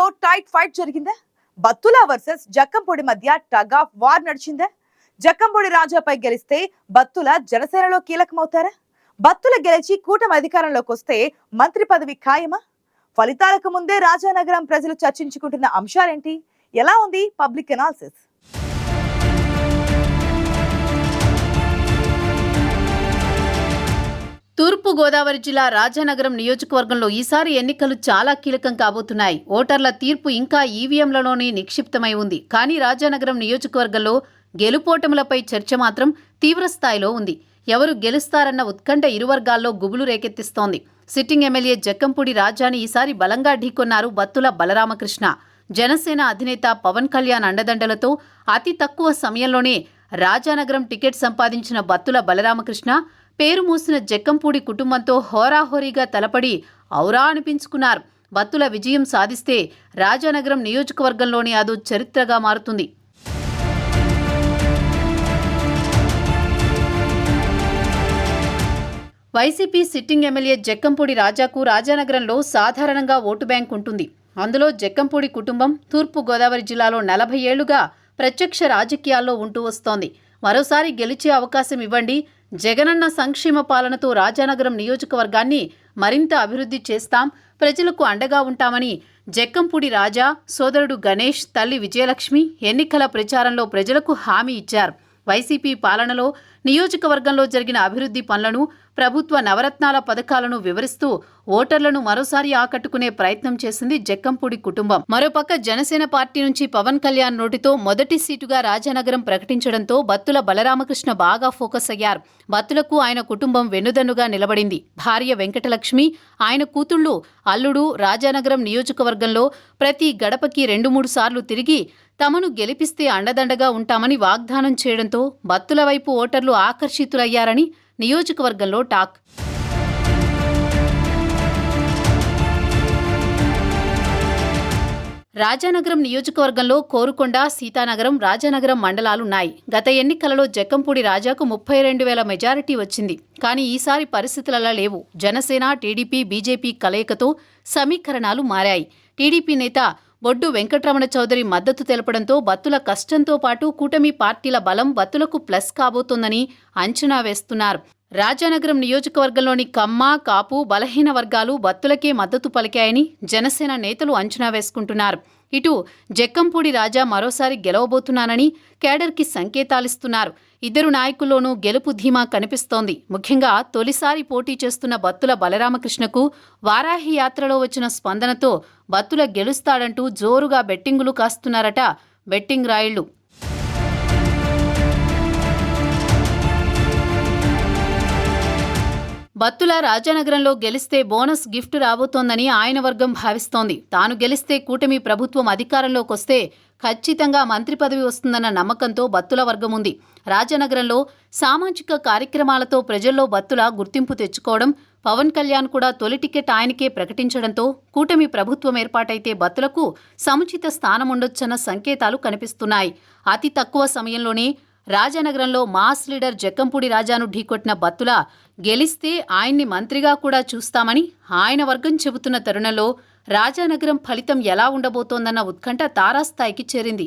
లో tight fight జరిగిందా? Battula versus Jakkampudi మధ్య టగ్ ఆఫ్ వార్ నడిచిందా? జక్కంపొడి రాజాపై గెలిస్తే బత్తుల జనసేనలో కీలకమవుతారా? బత్తుల గెలిచి కూటమి అధికారంలోకి వస్తే మంత్రి పదవి ఖాయమా? ఫలితాలకు ముందే రాజానగరం ప్రజలు చర్చించుకుంటున్న అంశాలేంటి? ఎలా ఉంది పబ్లిక్ ఎనాలిసిస్ తూర్పు గోదావరి జిల్లా రాజానగరం నియోజకవర్గంలో ఈసారి ఎన్నికలు చాలా కీలకం కాబోతున్నాయి. ఓటర్ల తీర్పు ఇంకా ఈవీఎంలలోనే నిక్షిప్తమై ఉంది. కానీ రాజానగరం నియోజకవర్గంలో గెలుపోటములపై చర్చ మాత్రం తీవ్రస్థాయిలో ఉంది. ఎవరు గెలుస్తారన్న ఉత్కంఠ ఇరు వర్గాల్లో గుబులు రేకెత్తిస్తోంది. సిట్టింగ్ ఎమ్మెల్యే జక్కంపూడి రాజాని ఈసారి బలంగా ఢీకొన్నారు బత్తుల బలరామకృష్ణ. జనసేన అధినేత పవన్ కళ్యాణ్ అండదండలతో అతి తక్కువ సమయంలోనే రాజానగరం టికెట్ సంపాదించిన బత్తుల బలరామకృష్ణ పేరు మూసిన జక్కంపూడి కుటుంబంతో హోరాహోరీగా తలపడి ఔరా అనిపించుకున్నారు. బత్తుల విజయం సాధిస్తే రాజానగరం నియోజకవర్గంలోని అదో చరిత్రగా మారుతుంది. వైసీపీ సిట్టింగ్ ఎమ్మెల్యే జక్కంపూడి రాజాకు రాజానగరంలో సాధారణంగా ఓటు బ్యాంక్ ఉంటుంది. అందులో జక్కంపూడి కుటుంబం తూర్పు గోదావరి జిల్లాలో నలభై ఏళ్ళుగా ప్రత్యక్ష రాజకీయాల్లో ఉంటూ వస్తోంది. మరోసారి గెలిచే అవకాశం ఇవ్వండి జగనన్న సంక్షేమ పాలనతో రాజానగరం నియోజకవర్గాన్ని మరింత అభివృద్ధి చేస్తాం ప్రజలకు అండగా ఉంటామని జక్కంపూడి రాజా సోదరుడు గణేష్ తల్లి విజయలక్ష్మి ఎన్నికల ప్రచారంలో ప్రజలకు హామీ ఇచ్చారు. వైసీపీ పాలనలో నియోజకవర్గంలో జరిగిన అభివృద్ధి పనులను ప్రభుత్వ నవరత్నాల పథకాలను వివరిస్తూ ఓటర్లను మరోసారి ఆకట్టుకునే ప్రయత్నం చేసింది జక్కంపూడి కుటుంబం. మరోపక్క జనసేన పార్టీ నుంచి పవన్ కళ్యాణ్ నోటితో మొదటి సీటుగా రాజానగరం ప్రకటించడంతో బత్తుల బలరామకృష్ణ బాగా ఫోకస్ అయ్యారు. బత్తులకు ఆయన కుటుంబం వెన్నుదన్నుగా నిలబడింది. భార్య వెంకటలక్ష్మి ఆయన కూతుళ్ళు అల్లుడు రాజానగరం నియోజకవర్గంలో ప్రతి గడపకి రెండు మూడు సార్లు తిరిగి తమను గెలిపిస్తే అండదండగా ఉంటామని వాగ్దానం చేయడంతో బత్తుల వైపు ఓటర్లు ఆకర్షితులయ్యారని నియోజకవర్గంలో టాక్. రాజానగరం నియోజకవర్గంలో కోరుకొండ సీతానగరం రాజానగరం మండలాలున్నాయి. గత ఎన్నికలలో జక్కంపూడి రాజాకు ముప్పై రెండు వేల మెజారిటీ వచ్చింది. కానీ ఈసారి పరిస్థితులలా లేవు. జనసేన టీడీపీ బీజేపీ కలయికతో సమీకరణాలు మారాయి. టీడీపీ నేత బొడ్డు వెంకటరమణ చౌదరి మద్దతు తెలపడంతో బత్తుల కష్టంతో పాటు కూటమి పార్టీల బలం బత్తులకు ప్లస్ కాబోతోందని అంచనా వేస్తున్నారు. రాజానగరం నియోజకవర్గంలోని కమ్మ కాపు బలహీన వర్గాలు బత్తులకే మద్దతు పలికాయని జనసేన నేతలు అంచనా వేసుకుంటున్నారు. ఇటు జక్కంపూడి రాజా మరోసారి గెలవబోతున్నానని కేడర్కి సంకేతాలిస్తున్నారు. ఇద్దరు నాయకుల్లోనూ గెలుపు ధీమా కనిపిస్తోంది. ముఖ్యంగా తొలిసారి పోటీ చేస్తున్న బత్తుల బలరామకృష్ణకు వారాహి యాత్రలో వచ్చిన స్పందనతో బత్తుల గెలుస్తాడంటూ జోరుగా బెట్టింగులు కాస్తున్నారట బెట్టింగ్ రాయిళ్ళు బత్తుల రాజానగరంలో గెలిస్తే బోనస్ గిఫ్ట్ రాబోతోందని ఆయన వర్గం భావిస్తోంది. తాను గెలిస్తే కూటమి ప్రభుత్వం అధికారంలోకి వస్తే ఖచ్చితంగా మంత్రి పదవి వస్తుందన్న నమ్మకంతో బత్తుల వర్గం ఉంది. రాజానగరంలో సామాజిక కార్యక్రమాలతో ప్రజల్లో బత్తుల గుర్తింపు తెచ్చుకోవడం పవన్ కళ్యాణ్ కూడా తొలి టికెట్ ఆయనకే ప్రకటించడంతో కూటమి ప్రభుత్వం ఏర్పాటైతే బత్తులకు సముచిత స్థానం ఉండొచ్చన్న సంకేతాలు కనిపిస్తున్నాయి. అతి తక్కువ సమయంలోనే రాజానగరంలో మాస్ లీడర్ జక్కంపూడి రాజాను ఢీకొట్టిన బత్తుల గెలిస్తే ఆయన్ని మంత్రిగా కూడా చూస్తామని ఆయన వర్గం చెబుతున్న తరుణంలో రాజానగరం ఫలితం ఎలా ఉండబోతోందన్న ఉత్కంఠ తారాస్థాయికి చేరింది.